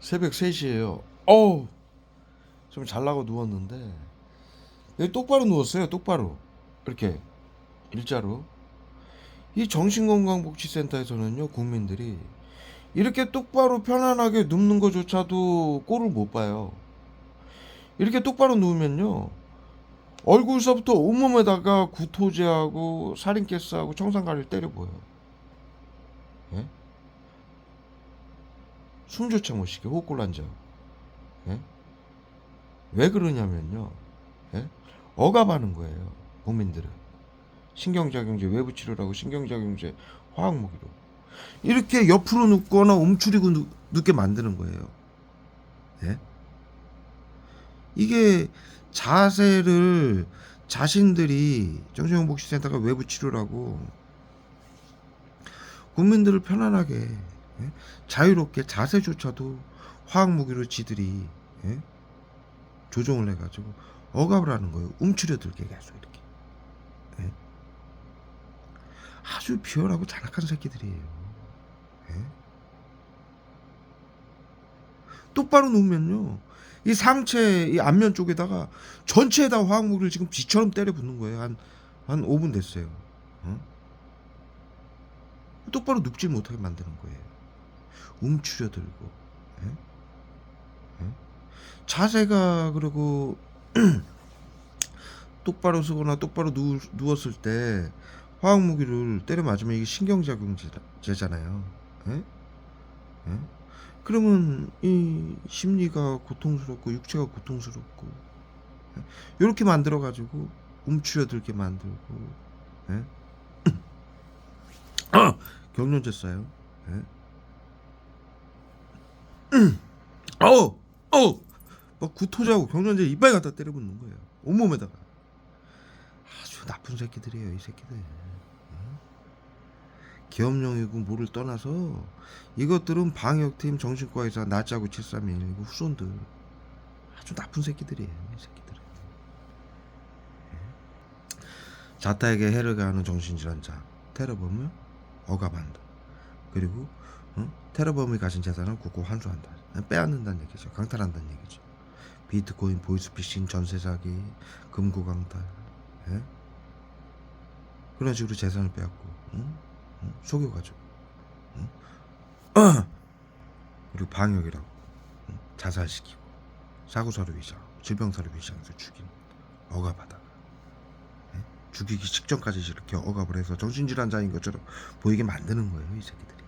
새벽 3시에요. 어우, 좀 잘나고 누웠는데 여기 똑바로 누웠어요. 똑바로 이렇게 일자로. 이 정신건강복지센터에서는요 국민들이 이렇게 똑바로 편안하게 눕는 것조차도 꼴을 못 봐요. 이렇게 똑바로 누우면요 얼굴서부터 온몸에다가 구토제하고 살인가스하고 청산가리를 때려 보여. 예? 숨조차 못 쉬게 호흡곤란자. 예? 왜 그러냐면요. 예? 억압하는 거예요. 국민들은. 신경작용제 외부 치료라고 신경작용제 화학무기로 이렇게 옆으로 눕거나 움츠리고 눕, 눕게 만드는 거예요. 예? 이게 자세를 자신들이 정신건복지센터가 외부 치료라고 국민들을 편안하게 예? 자유롭게 자세조차도 화학무기로 지들이 예? 조종을 해가지고 억압을 하는 거예요. 움츠려들게 계속 이렇게. 예? 아주 비열하고 잔악한 새끼들이에요. 예? 똑바로 놓으면요. 이 상체 이 앞면 쪽에다가 전체에다 화학무기를 지금 비처럼 때려 붓는 거예요. 한, 한 5분 됐어요. 어? 똑바로 눕지 못하게 만드는 거예요. 움츠려들고. 예? 예? 자세가 그리고 똑바로 서거나 똑바로 누, 누웠을 때 화학 무기를 때려 맞으면 이게 신경작용제잖아요. 예? 예? 그러면 이 심리가 고통스럽고 육체가 고통스럽고 예? 이렇게 만들어 가지고 움츠려들게 만들고 예? 경련제 써요. 예? 어우 어우 막 구토자고 경련제 이빨 갖다 때려붓는 거예요. 온몸에다가 아주 나쁜 새끼들이에요 이 새끼들. 기업령이고 뭐를 떠나서 이것들은 방역팀 정신과에서 나짜고 731 이거 후손들 아주 나쁜 새끼들이에요 이 새끼들은 예. 자타에게 해를 가하는 정신질환자 테러범을 억압한다 그리고 어? 테러범이 가진 재산을 굳고 환수한다 빼앗는다는 얘기죠 강탈한다는 얘기죠 비트코인 보이스피싱 전세 사기 금고 강탈 예? 그런 식으로 재산을 빼앗고 응? 응? 속여가지고 응? 그리고 방역이라고 응? 자살시키고 사고사를 위장 질병사를 위장해서 죽인 억압하다가 예? 죽이기 직전까지 이렇게 억압을 해서 정신질환자인 것처럼 보이게 만드는 거예요 이 새끼들이